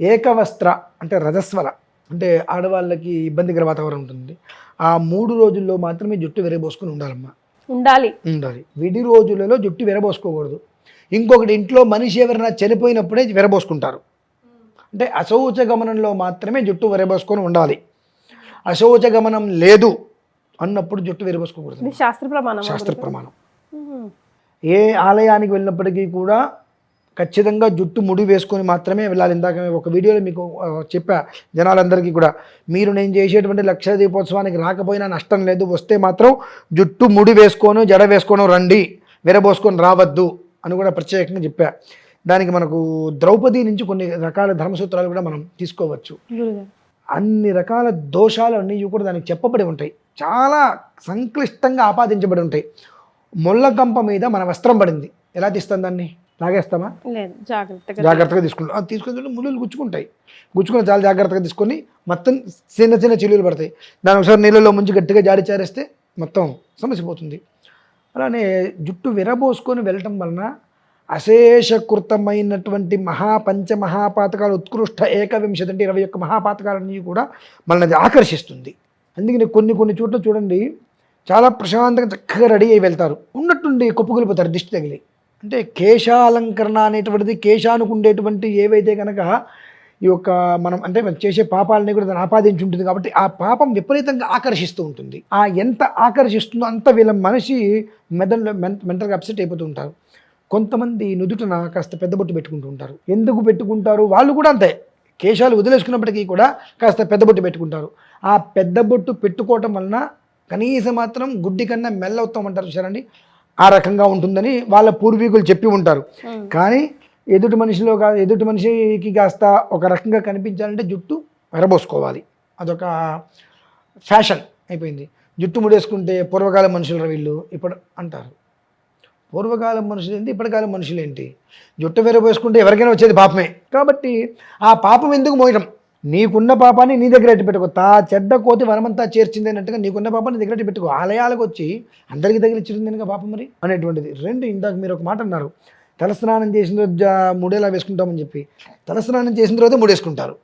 ఏకవస్త్ర అంటే రజస్వల అంటే ఆడవాళ్ళకి ఇబ్బందికర వాతావరణం ఉంటుంది ఆ మూడు రోజుల్లో మాత్రమే జుట్టు విరబోసుకొని ఉండాలమ్మా. ఉండాలి. ఉండాలి. విడి రోజులలో జుట్టు విరబోసుకోకూడదు. ఇంకొకటి ఇంట్లో మనిషి ఎవరైనా చనిపోయినప్పుడే విరబోసుకుంటారు. అంటే అశౌచ గమనంలో మాత్రమే జుట్టు విరబోసుకొని ఉండాలి. అశౌచ గమనం లేదు అన్నప్పుడు జుట్టు విరబోసుకోకూడదు. శాస్త్ర ప్రమాణం శాస్త్ర ప్రమాణం. ఏ ఆలయానికి వెళ్ళినప్పటికీ కూడా ఖచ్చితంగా జుట్టు ముడి వేసుకొని మాత్రమే వెళ్ళాలి. ఇందాక మేము ఒక వీడియోలో మీకు చెప్పా జనాలందరికీ కూడా. మీరు నేను చేసేటువంటి లక్ష దీపోత్సవానికి రాకపోయినా నష్టం లేదు. వస్తే మాత్రం జుట్టు ముడి వేసుకొని జడ వేసుకొని రండి. విరబోసుకొని రావద్దు అని కూడా ప్రత్యేకంగా చెప్పా. దానికి మనకు ద్రౌపది నుంచి కొన్ని రకాల ధర్మసూత్రాలు కూడా మనం తీసుకోవచ్చు. అన్ని రకాల దోషాలు అన్నీ కూడా దానికి చెప్పబడి ఉంటాయి. చాలా సంక్లిష్టంగా ఆపాదించబడి ఉంటాయి. ముళ్ళకంప మీద మన వస్త్రం పడింది. ఎలా తీస్తాం దాన్ని? లాగేస్తామా? లేదు జాగ్రత్తగా జాగ్రత్తగా తీసుకుంటాం. తీసుకుని ముళ్ళు గుచ్చుకుంటాయి. గుచ్చుకుని చాలా జాగ్రత్తగా తీసుకొని మొత్తం చిన్న చిన్న చిల్లులు పడతాయి. దాని ఒకసారి నీళ్ళలో ముంచి గట్టిగా జాడి చేరేస్తే మొత్తం సమస్య పోతుంది అలానే జుట్టు విరబోసుకొని వెళ్ళటం వలన అశేషకృతమైనటువంటి మహాపంచ మహాపాతకాలు ఉత్కృష్ట ఏకవింశతి అంటే ఇరవై ఒక్క మహాపాతకాలన్నీ కూడా మనల్ని ఆకర్షిస్తుంది. అందుకని కొన్ని కొన్ని చోట్ల చూడండి చాలా ప్రశాంతంగా చక్కగా రెడీ అయి వెళ్తారు. ఉన్నట్టుండి కుప్పకూలిపోతారు దిష్టి తగిలి. అంటే కేశాలంకరణ అనేటువంటిది కేశానికి ఉండేటువంటి ఏవైతే కనుక ఈ యొక్క మనం అంటే మనం చేసే పాపాలని కూడా దాన్ని ఆపాదించి ఉంటుంది కాబట్టి ఆ పాపం విపరీతంగా ఆకర్షిస్తూ ఉంటుంది. ఆ ఎంత ఆకర్షిస్తుందో అంత వీళ్ళ మనిషి మెదడులో మెంటల్గా అప్సెట్ అయిపోతూ ఉంటారు. కొంతమంది నుదుటన కాస్త పెద్ద బొట్టు పెట్టుకుంటూ ఉంటారు. ఎందుకు పెట్టుకుంటారు? వాళ్ళు కూడా అంతే. కేశాలు వదిలేసుకున్నప్పటికీ కూడా కాస్త పెద్ద బొట్టు పెట్టుకుంటారు. ఆ పెద్ద బొట్టు పెట్టుకోవటం వలన కనీసం మాత్రం గుడ్డి కన్నా మెల్లవుతాం అంటారు చూసారండి ఆ రకంగా ఉంటుందని వాళ్ళ పూర్వీకులు చెప్పి ఉంటారు. కానీ ఎదుటి మనిషిలో కా ఎదుటి మనిషికి కాస్త ఒక రకంగా కనిపించాలంటే జుట్టు ఎరబోసుకోవాలి. అదొక ఫ్యాషన్ అయిపోయింది. జుట్టు ముడేసుకుంటే పూర్వకాలం మనుషులు వీళ్ళు? ఇప్పుడు అంటారు. పూర్వకాలం మనుషులు ఏంటి? ఇప్పటికాలం మనుషులు ఏంటి? జుట్టు వెరబోసుకుంటే ఎవరికైనా వచ్చేది పాపమే. కాబట్టి ఆ పాపం ఎందుకు మోయడం నీకున్న పాపాన్ని నీ దగ్గర ఎట్టి పెట్టుకో. తా చెడ్డ కోతి వనమంతా చేర్చింది అన్నట్టుగా నీకున్న పాపాన్ని దగ్గర ఎట్టి పెట్టుకో. ఆలయాలకు వచ్చి అందరికి తగిలిచ్చింది పాపం మరి? అనేటువంటిది. రెండు ఇందాక మీరు ఒక మాట అన్నారు. తలస్నానం చేసిన రోజు మూడేలా వేసుకుంటామని చెప్పి. తలస్నానం చేసిన తర్వాత మూడేసుకుంటారు.